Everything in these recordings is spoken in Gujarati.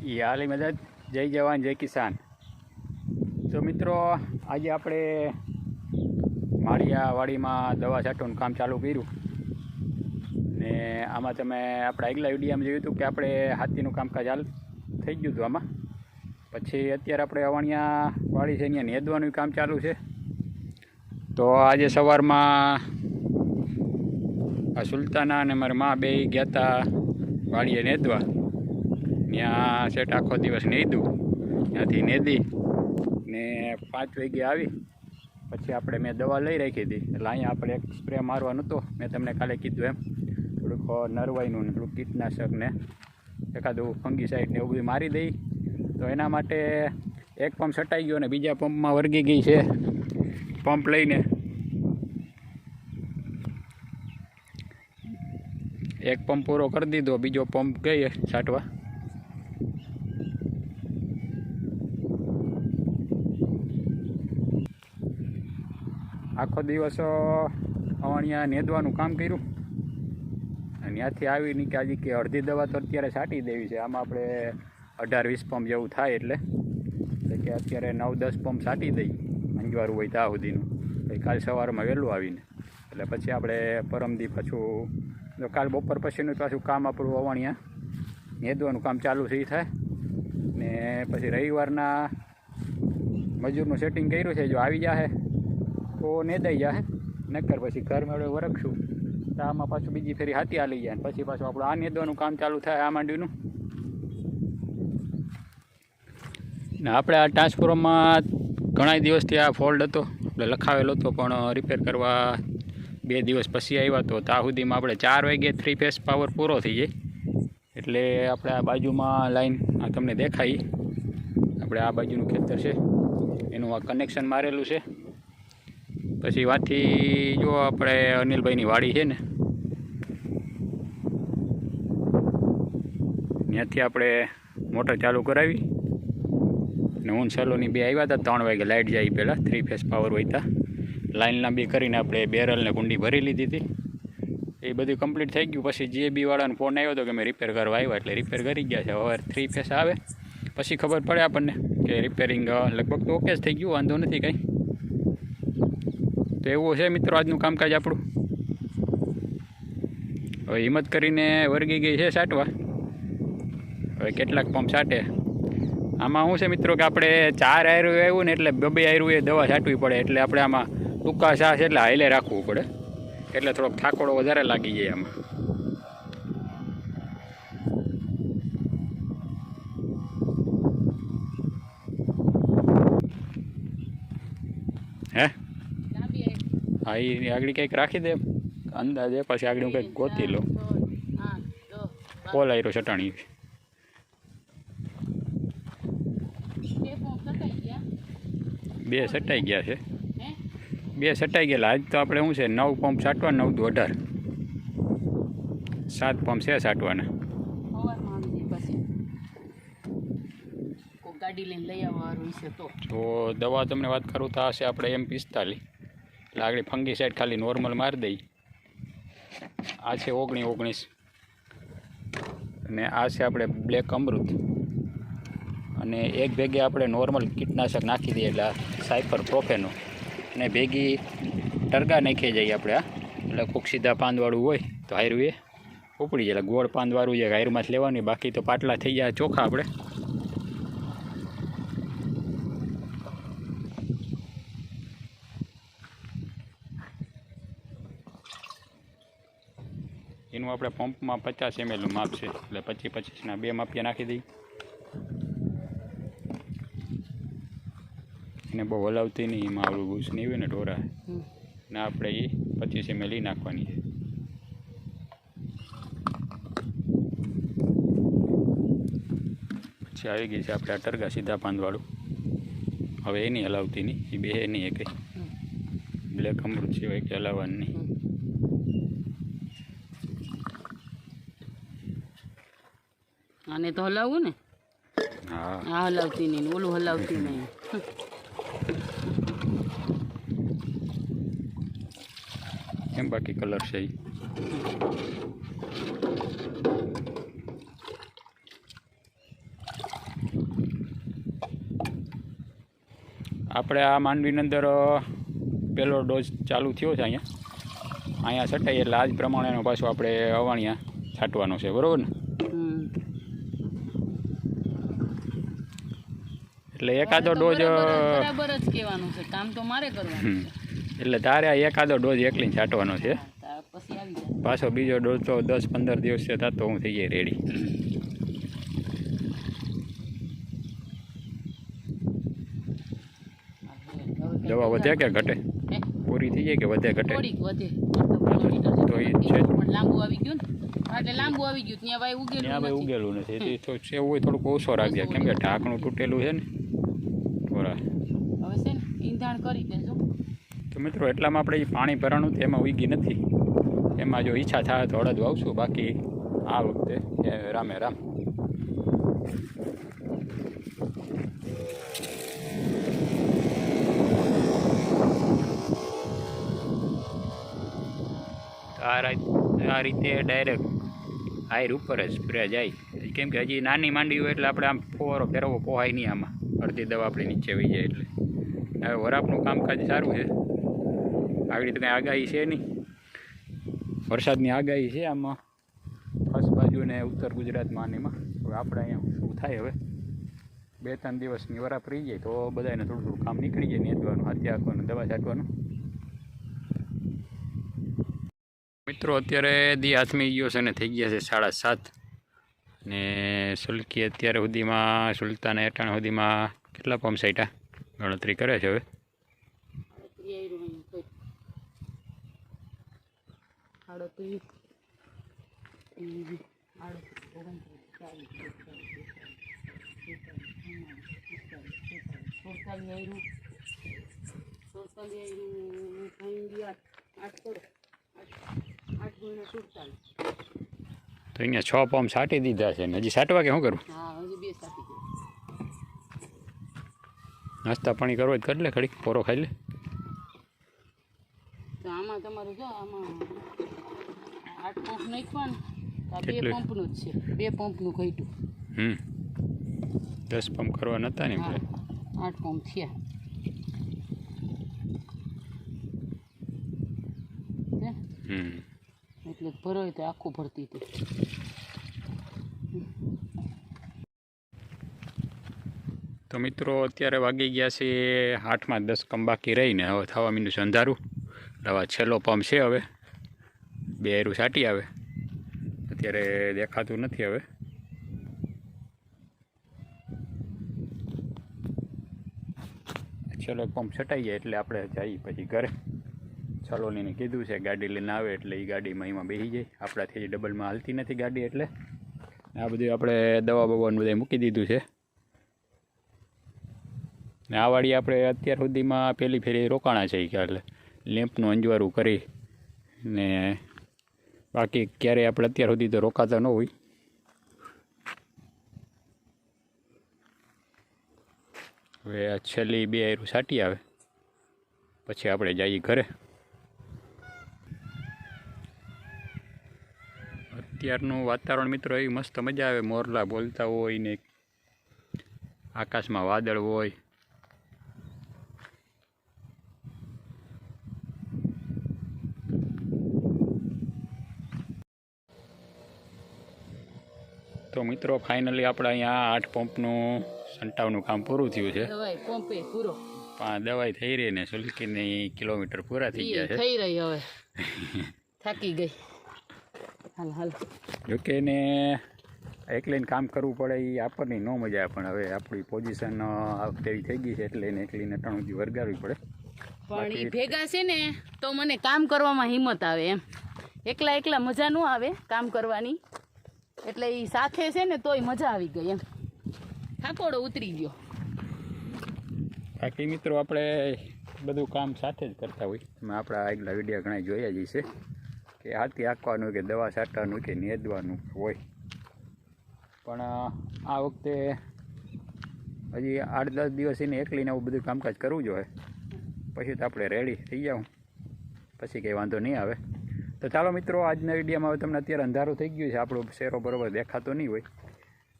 હાલી મદદ. જય જવાન, જય કિસાન. તો મિત્રો, આજે આપણે માળિયા વાડીમાં દવા છાંટવાનું કામ ચાલુ કર્યું. ને આમાં તમે આપણા આગલા વિડીયામાં જોયું હતું કે આપણે હાથીનું કામકાજ હાલ થઈ ગયું હતું આમાં. પછી અત્યારે આપણે અવાણિયા વાડી છે, અહીંયા નેદવાનું કામ ચાલુ છે. તો આજે સવારમાં આ સુલતાના અને મારા મા બે ગયા હતા વાડીએ નેદવા. ત્યાં સેટ આખો દિવસ નેદું ત્યાંથી નેદી ને પાંચ વાગે આવી. પછી આપણે મેં દવા લઈ રાખી હતી. એટલે અહીંયા આપણે એક સ્પ્રે મારવાનો હતો. મેં તમને કાલે કીધું એમ. થોડુંક નરવાઈનું ને થોડુંક કીટનાશક ને એકાદું ફંગીસાઇડ ને એવું બધું મારી દઈ. તો એના માટે એક પંપ સટાઈ ગયો ને બીજા પંપમાં વર્ગી ગઈ છે પંપ લઈને. એક પંપ પૂરો કરી દીધો, બીજો પંપ ગઈ છાંટવા. આખો દિવસ અવાણિયા નેદવાનું કામ કર્યું. અને ત્યાંથી આવીને કે આજે કે અડધી દવા તો અત્યારે છાંટી દેવી છે. આમાં આપણે અઢાર વીસ પંપ જેવું થાય એટલે. કે અત્યારે નવ દસ પંપ છાંટી દઈ. અંજવારું હોય ત્યાં સુધીનું. પછી કાલ સવારમાં વહેલું આવીને. એટલે પછી આપણે પરમદી પાછું કાલ બપોર પછીનું પાછું કામ આપણું અવાણિયા નેદવાનું કામ ચાલુ થઈ થાય. ને પછી રવિવારના મજૂરનું સેટિંગ કર્યું છે. જો આવી જાહે તો નેદાઈ જાય નક્કર પછી ઘર મેળવે વરખશું તો આમાં પાછું બીજી ફેરી હાથી હાલી જાય પછી પાછું આપણું આ નેદવાનું કામ ચાલુ થાય આ માંડવીનું. ને આપણે આ ટ્રાન્સફોર્મમાં ઘણા દિવસથી આ ફોલ્ડ હતો. એટલે લખાવેલો હતો, પણ રિપેર કરવા બે દિવસ પછી આવ્યા તો ત્યાં સુધીમાં આપણે ચાર વાગે થ્રી ફેસ પાવર પૂરો થઈ જાય. એટલે આપણે આ બાજુમાં લાઈન આ તમને દેખાય. આપણે આ બાજુનું ખેતર છે. એનું આ કનેક્શન મારેલું છે. પછી વાથી જો આપણે અનિલભાઈની વાડી છે ને, ત્યાંથી આપણે મોટર ચાલુ કરાવી અને હું સલોની બે આવ્યા હતા, ત્રણ વાગે લાઇટ જાય પહેલાં થ્રી ફેસ પાવર હોઈતા લાઇન લાંબી કરીને આપણે બેરલને કુંડી ભરી લીધી હતી. એ બધું કમ્પ્લીટ થઈ ગયું. પછી જે બી વાળાનો ફોન આવ્યો હતો કે મેં રિપેર કરવા આવ્યા એટલે રિપેર કરી ગયા છે. હવે થ્રી ફેસ આવે. પછી ખબર પડે આપણને કે રિપેરિંગ લગભગ તો ઓકે જ થઈ ગયું, વાંધો નથી કંઈ. તો એવું છે મિત્રો આજનું કામકાજ આપણું. હવે હિંમત કરીને વર્ગી ગઈ છે સાટવા. હવે કેટલાક પંપ સાટે. આમાં શું છે મિત્રો કે આપણે ચાર આયરું આવ્યું ને એટલે બબે આયરું એ દવા છાંટવી પડે એટલે આપણે આમાં ટૂંકા છાસ એટલે હાઈલે રાખવું પડે. એટલે થોડોક થાકોડો વધારે લાગી જાય આમાં હે હા એ આગળ કંઈક રાખી દે અંદાજે પછી આગળ હું કંઈક ગોતી લઉં. કોલ આવ્યો ચટાણી. બે સટાઈ ગયા છે. બે સટાઈ ગયેલા. આજ તો આપણે શું છે નવ પંપ સાટવા નવ તો અઢાર. સાત પંપ છે તો. તો દવા તમને વાત કરું તો હશે આપણે એમ પિસ્તાલીસ. એટલે ફંગી સાઈડ ખાલી નોર્મલ મારી દઈ. આ છે ઓગણી ઓગણીસ. અને આ છે આપણે બ્લેક અમૃત. અને એક ભેગે આપણે નોર્મલ કીટનાશક નાખી દઈએ એટલે સાયફર પ્રોફેનો અને ભેગી ટરગા નાખી જઈએ આપણે આ. એટલે કોક સીધા પાંદવાળું હોય તો હાયરું એ ઉપડી જાય. એટલે ગોળ પાંદવાળું જે હાયરમાં જ લેવાની, બાકી તો પાટલા થઈ જાય ચોખા આપણે. એનું આપણે પંપમાં પચાસ એમએલનું માપ છે. એટલે પચીસ પચીસના બે માપિયા નાખી દઈ એને બહુ હલાવતી નહીં એમાં આવડું ઘૂસ નહીં હોય ને ઢોરા. ને આપણે એ પચીસ એમએલ ઈ નાખવાની છે. પછી આવી ગઈ છે આપણે આ ટરગા સીધા પાંદવાળું. હવે એ નહીં હલાવતી નહીં એ બે નહીં એ કંઈ બ્લેક અમૃત સિવાય કે હલાવવાની નહીં. આને તો હલાવવું ને? આ હલાવતી નહીં ઓલું હલાવતી નહીં. કેમ બાકી કલર છે આપણે આ માંડવીની અંદર પહેલો ડોઝ ચાલુ થયો છે અહીંયા. અહીંયા છટાઈ એટલે આજ પ્રમાણેનો પાછો આપણે અવાણિયા છાંટવાનો છે બરાબર ને? એટલે એકાદો ડોઝ બરાબર જ- કહેવાનું છે. કામ તો મારે કરવાનું છે. એટલે તારે આ એકાદો ડોઝ એકલી છાંટવાનો છે. પછી બીજો ડોઝ તો દસ પંદર દિવસ છે થતો હું થઈ જાય રેડી દવા વધે કે ઘટે? પૂરી થઈ જાય કે વધે ઘટે? તો એ છે લાંબુ આવી ગયું એટલે લાંબુ આવી ગયું. ત્યાં ભાઈ ઉગેલું નથી. તે તો સેવ હોય થોડુંક ઓછો રાખજે. કેમ કે ઢાંકણું તૂટેલું છે ને. છે કરી દેજો. તો મિત્રો, એટલામાં આપણે પાણી ભરાણું તેમાં ઉગી નથી. એમાં જો ઈચ્છા થાય તો અડદ વાવશું, બાકી આ વખતે રામે રામ. આ રાત ડાયરેક્ટ હાઈર ઉપર જ સ્પ્રે જાય. કેમ કે હજી નાની માંડી હોય એટલે આપણે આમ ફોરો ફેરવો પોહાય નહીં આમાં. અડધી દવા આપણે નીચે વહી જાય એટલે. હવે વરાપનું કામકાજ સારું છે. આવી રીતે કંઈ આગાહી છે નહીં. વરસાદની આગાહી છે આમાં. ફર્સ્ટ બાજુ ને ઉત્તર ગુજરાતમાં અને એમાં. હવે આપણે અહીંયા શું થાય હવે? બે ત્રણ દિવસની વરાપ રહી જાય તો બધાને થોડું થોડું કામ નીકળી જાય નેતવાનું હાથી આપવાનું દવા છાંટવાનું. મિત્રો, અત્યારે દી હાથમી ગયો છે ને થઈ ગયા છે સાડા સાત. ને સુલકી અત્યારે સુધીમાં, સુલતાન એટાણ સુધીમાં કેટલા પંપ સાઈટા ગણતરી કરે છે હવે. તો અહીંયા છ પંપ સાટી દીધા છે હજી સાટવા કે શું કરું હા હજી બે સાથી ગયો નાસ્તા પાણી કરો હોય કરી લે ખડી પોરો ખાઈ લે. તો આમાં તમારું જો આમાં આઠ પંપ નાખવાનું. બે પંપનું જ છે. બે પંપનું ઘટ્યું. હમ. દસ પંપ કરવા નહોતા ને આઠ પંપ થયા. એટલે ભરાય તો આખું ભરતી હતી તો મિત્રો, અત્યારે વાગી ગયા છે આઠમાં દસ કમ બાકી રહીને. હવે થવા મીનું છે અંધારું. હવે છેલ્લો પંપ છે હવે. બે એરું છાંટી આવે. અત્યારે દેખાતું નથી હવે. છેલ્લો પંપ છટાઈ જાય એટલે આપણે જઈએ પછી ઘરે. છલોલીને કીધું છે ગાડી લઈને આવે એટલે એ ગાડીમાં એમાં બેસી જાય. આપણાથી ડબલમાં હાલતી નથી ગાડી એટલે. આ બધું આપણે દવા બવાનું બધું મૂકી દીધું છે. ને આ વાડી આપણે અત્યાર સુધીમાં પહેલી ફેરી રોકાણા છે એટલે લેમ્પનું અંજવારું કરી ને બાકી ક્યારેય આપણે અત્યાર સુધી તો રોકાતા ન હોય. હવે આ છેલ્લી બે આયરું છાંટી આવે. પછી આપણે જઈએ ઘરે. અત્યારનું વાતાવરણ મિત્રો એવી મસ્ત મજા આવે. મોરલા બોલતા હોય ને આકાશમાં વાદળ હોય. તો મિત્રો ફાઇનલી આપણે અહીંયા આઠ પંપનું સંટાવનું કામ પૂરું થયું છે. પંપે પૂરો. દવાઈ થઈ રહી ને સુલકીની કિલોમીટર પૂરા થઈ ગયા છે. થઈ રહી હવે. થાકી ગઈ. હાલ હાલ. જોકે એને એકલીને કામ કરવું પડે એ આપણને ન મજા આવે પણ હવે આપણી પોઝિશન તેવી થઈ ગઈ છે એટલે એને એકલીને ટણુથી વરગાડવી પડે. પણ એ ભેગા છે ને તો મને કામ કરવામાં હિંમત આવે એમ. એકલા એકલા મજા ન આવે કામ કરવાની. એટલે એ સાથે છે ને તોય મજા આવી ગઈ એમ. ઠાકોડો ઉતરી ગયો. બાકી મિત્રો આપણે બધું કામ સાથે જ કરતા હોય. એમાં આપણા આગલા વીડિયો ઘણા જોયા જ છે કે હાથી આંકવાનું કે દવા છાંટવાનું કે નેદવાનું હોય. પણ આ વખતે હજી આઠ દસ દિવસ એને એકલીને આવું બધું કામકાજ કરવું જોઈએ પછી તો આપણે રેડી થઈ જાઉં. પછી કંઈ વાંધો નહીં આવે. તો ચાલો મિત્રો, આજના વિડીયોમાં હવે તમને અત્યારે અંધારું થઈ ગયું છે. આપણો શેરો બરોબર દેખાતો નહીં હોય.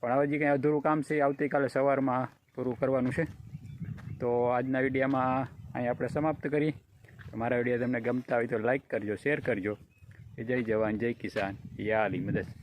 પણ હવે જે કંઈ અધૂરું કામ છે આવતીકાલે સવારમાં પૂરું કરવાનું છે. તો આજના વિડીયોમાં અહીં આપણે સમાપ્ત કરી. મારા વીડિયો તમને ગમતા હોય તો લાઈક કરજો, શેર કરજો. જય જવાન, જય કિસાન. યા અલી મદદ.